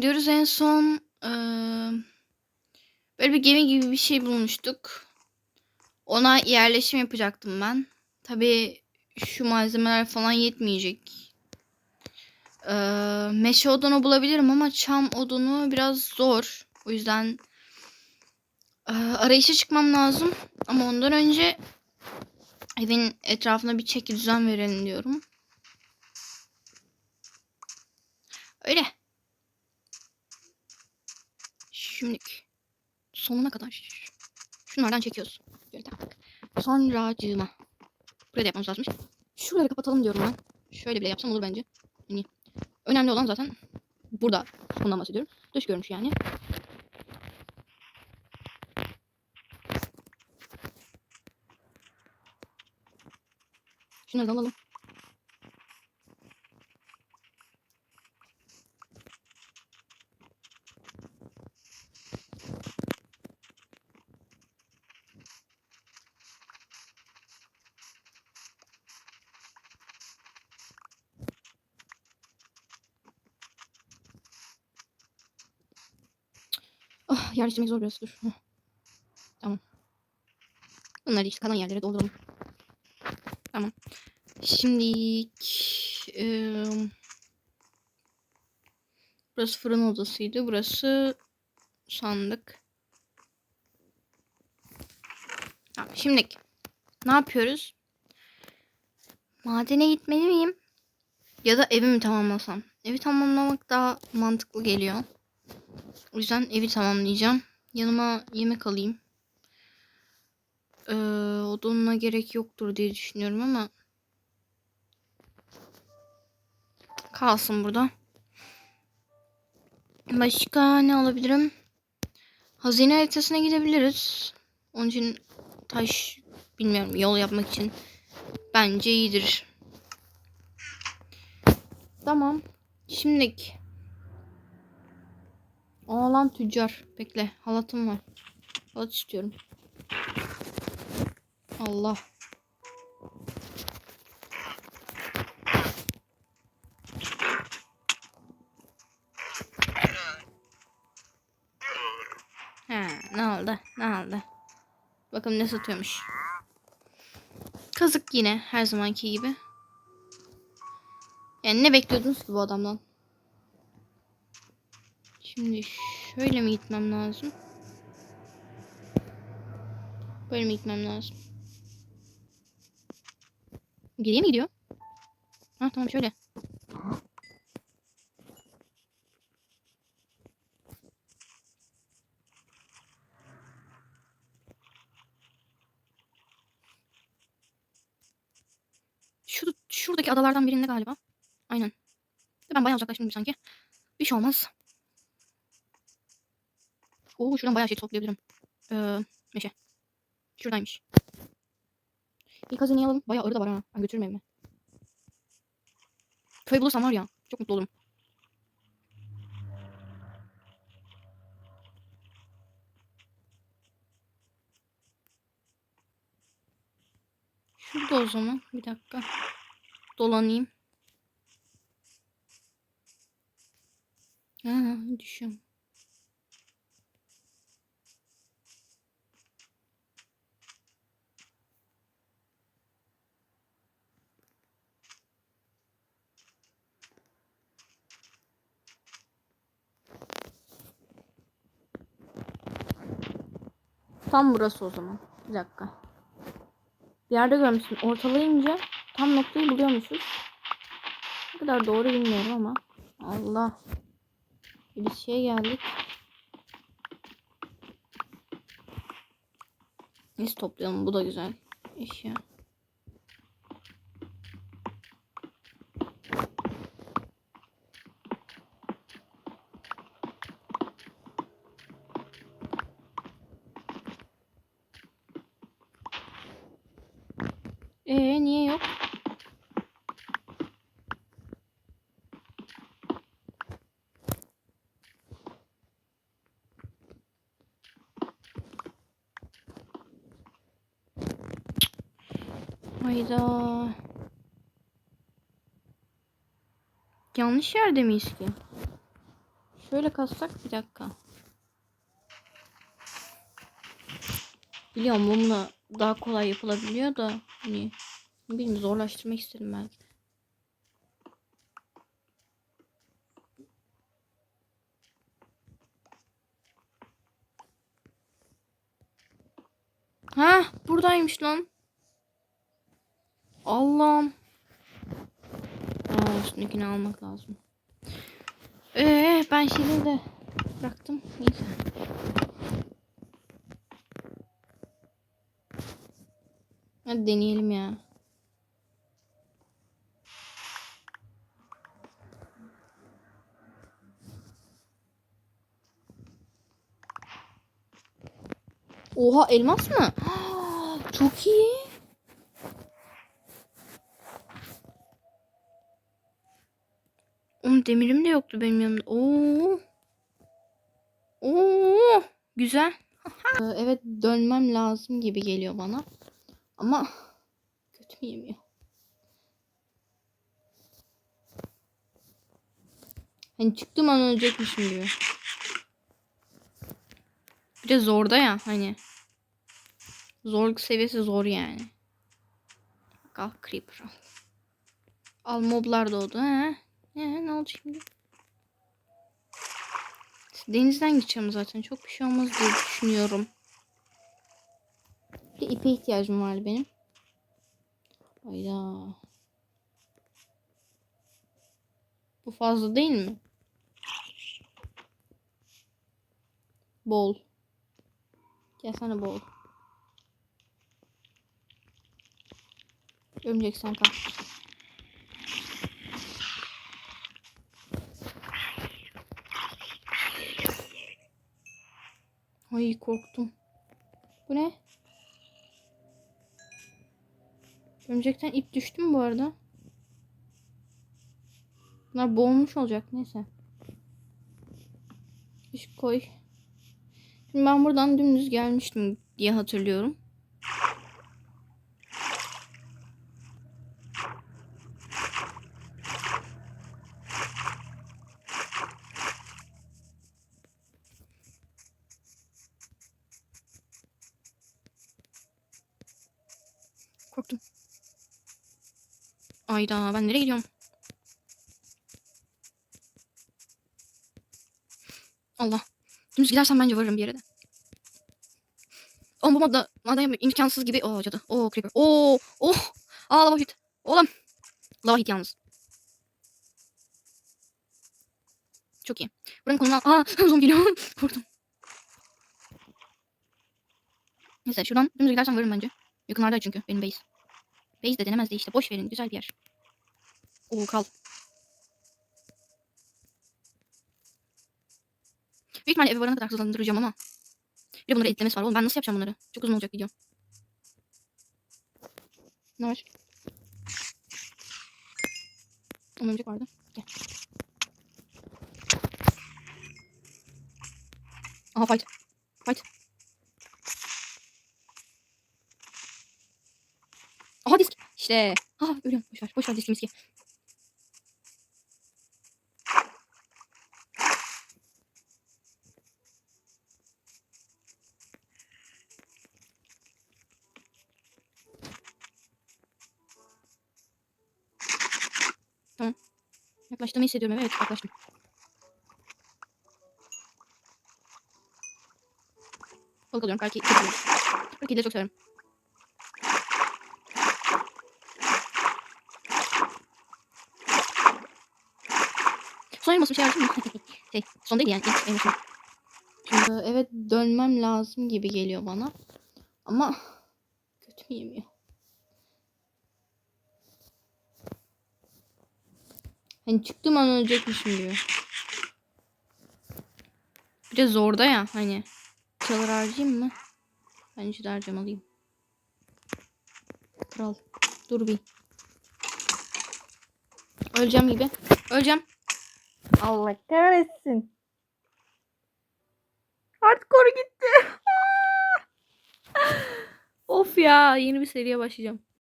Diyoruz en son eee, böyle bir gemi gibi bir şey bulmuştuk. Ona yerleşim yapacaktım ben. Tabii şu malzemeler falan yetmeyecek. Eee meşe odunu bulabilirim ama çam odunu biraz zor. O yüzden eee, arayışa çıkmam lazım. Ama ondan önce evin etrafına bir çeki düzen verelim diyorum. Öyle. Şimdi sonuna kadar şunlardan çekiyoruz. Böyle taktık. Sonra cığıma. Buraya da yapmamız lazımmış. Şuraları kapatalım diyorum ben. Şöyle bile yapsam olur bence. Hani önemli olan zaten burada bundan bahsediyorum. Dış görünüş yani. Şunları da alalım. Oh, yerleştirmek zor biraz. Dur. Tamam. Bunları işte kalan yerlere dolduralım. Tamam. Şimdi burası fırın odasıydı. Burası sandık. Tamam. Şimdi ne yapıyoruz? Madene gitmeli miyim? Ya da evi mi tamamlasam? Evi tamamlamak daha mantıklı geliyor. O yüzden evi tamamlayacağım. Yanıma yemek alayım. Ee, odununa gerek yoktur diye düşünüyorum ama kalsın burada. Başka ne alabilirim? Hazine haritasına gidebiliriz. Onun için taş bilmiyorum yol yapmak için bence iyidir. Tamam. Şimdilik Aa lan tüccar. Bekle. Halatım var. Halat istiyorum. Allah. He, ne oldu? Ne oldu? Bakalım ne satıyormuş. Kazık yine her zamanki gibi. Yani ne bekliyordunuz ki bu adamdan? Şimdi şöyle mi gitmem lazım? Böyle mi gitmem lazım? Geriye mi gidiyor? Ha tamam şöyle. Şu, şuradaki adalardan birinde galiba. Aynen. Ben bayağı uzaklaştım sanki. Bir şey olmaz. Oo şuradan bayağı şey toplayabilirim. Ee, meşe. Şuradaymış. İlk hazineyi alalım. Bayağı arı da var ha. Ben götürürüm evime. Köy bulursam var ya. Çok mutlu olurum. Şurada o zaman. Bir dakika. Dolanayım. Ha, düşüyorum. Tam burası o zaman. Bir dakika. Bir yerde görmüşsün. Ortalayınca tam noktayı buluyormuşuz. Ne kadar doğru bilmiyorum ama. Allah. Bir şeye geldik. Neyse toplayalım. Bu da güzel. Eşya. Ee niye yok? Hayda. Yanlış yerde miyiz ki? Şöyle kassak bir dakika. Biliyorum bununla daha kolay yapılabiliyor da hani bileyim zorlaştırmak istedim belki. Ha buradaymış lan. Allah'ım. Aa, üstündekini almak lazım. Ee, ben şeyleri de bıraktım. Neyse. Hadi deneyelim ya. Oha elmas mı? Çok iyi. Oğlum demirim de yoktu benim yanımda. Oo. Oo. Güzel. Ee, evet dönmem lazım gibi geliyor bana. Ama kötü mü yemiyor? Hani çıktığım an ölecekmişim gibi. Bir de zorda ya hani. Zorluk seviyesi zor yani. Al creeper al. Al moblar doğdu. He. He, ne oldu şimdi? Denizden geçeceğim zaten. Çok bir şey olmaz diye düşünüyorum. Bir ipe ihtiyacım vardı benim. Hayda. Bu fazla değil mi? Bol. Gelsene bol. Örümcek sen. Ay korktum. Bu ne? Örümcekten ip düştü mü bu arada? Bunlar boğulmuş olacak neyse. İş koy. Şimdi ben buradan dümdüz gelmiştim diye hatırlıyorum. Korktum. Ayda ben nereye gidiyorum? Allah. Dümdüz gidersem bence varırım bir yere de. Oğlum bu modda yapmak imkansız gibi. Oo cadı. Oo creeper. Oo. Oh. Aa lava hit. Oğlum. Lava hit yalnız. Çok iyi. Buranın konumunu al. Aa zombi geliyor. Korktum. Neyse şuradan dümdüz gidersem varırım bence. Yakınlarda çünkü benim base. Base de denemez de işte. Boş verin. Güzel bir yer. Oo kal. Büyük ihtimalle eve varana kadar hızlandıracağım ama. Bir de bunları editlemesi var. Oğlum ben nasıl yapacağım bunları? Çok uzun olacak video. Ne var? Onun önceki vardı. Gel. Aha fight. Fight. Aha disk. İşte. Ah ölüyorum. Boş ver. Boş ver diski miski. Yaklaştığımı hissediyorum. Evet yaklaştım. Balık alıyorum. Belki çok severim. Belki de çok severim. Son elması bir şey yaptım mı? şey, son değil yani. İlk elması. Şimdi evet dönmem lazım gibi geliyor bana. Ama kötü mü yemiyor? Hani çıktığım an ölecekmişim gibi. Bir de zorda ya hani. Çalar harcayayım mı? Bence de harcamalıyım. Kral. Dur bir. Öleceğim gibi. Öleceğim. Allah kahretsin. Hardcore gitti. of ya yeni bir seriye başlayacağım.